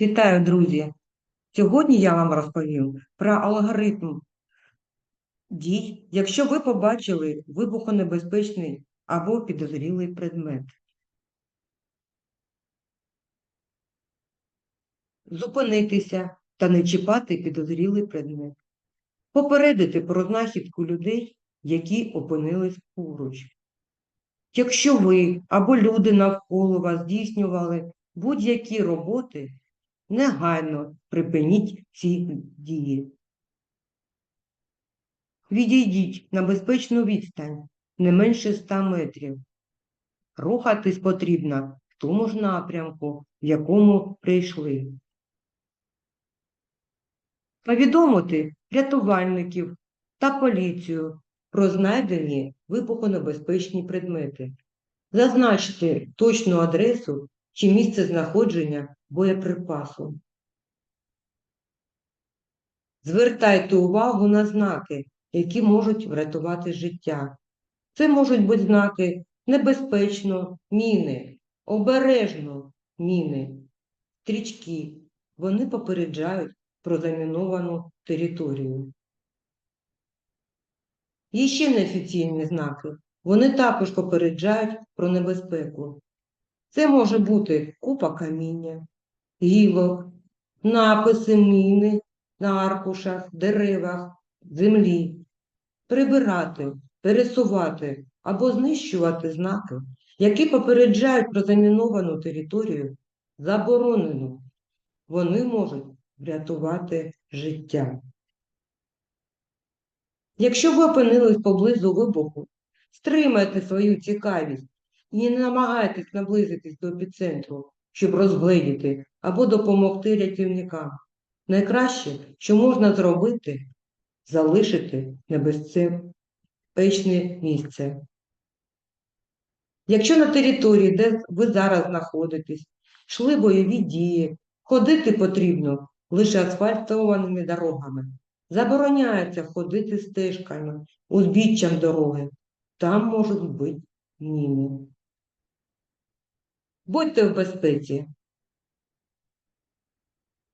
Вітаю, друзі! Сьогодні я вам розповім про алгоритм дій, якщо ви побачили вибухонебезпечний або підозрілий предмет. Зупинитися та не чіпати підозрілий предмет. Попередити про знахідку людей, які опинились поруч. Якщо ви або люди навколо вас здійснювали будь-які роботи, негайно припиніть ці дії. Відійдіть на безпечну відстань не менше 100 метрів. Рухатись потрібно в тому ж напрямку, в якому прийшли. Повідомити рятувальників та поліцію про знайдені вибухонебезпечні предмети. Зазначити точну адресу чи місце знаходження боєприпасу. Звертайте увагу на знаки, які можуть врятувати життя. Це можуть бути знаки небезпечно, міни, обережно міни, стрічки. Вони попереджають про заміновану територію. Є ще неофіційні знаки. Вони також попереджають про небезпеку. Це може бути купа каміння, гілок, написи міни на аркушах, деревах, землі. Прибирати, пересувати або знищувати знаки, які попереджають про заміновану територію, заборонено. Вони можуть врятувати життя. Якщо ви опинились поблизу вибуху, стримайте свою цікавість і не намагайтесь наблизитись до епіцентру, щоб розгледіти або допомогти рятівникам. Найкраще, що можна зробити, залишити небезпечне місце. Якщо на території, де ви зараз знаходитесь, йшли бойові дії, ходити потрібно лише асфальтованими дорогами. Забороняється ходити стежками, узбіччям дороги. Там можуть бути міни. Будьте в безпеці,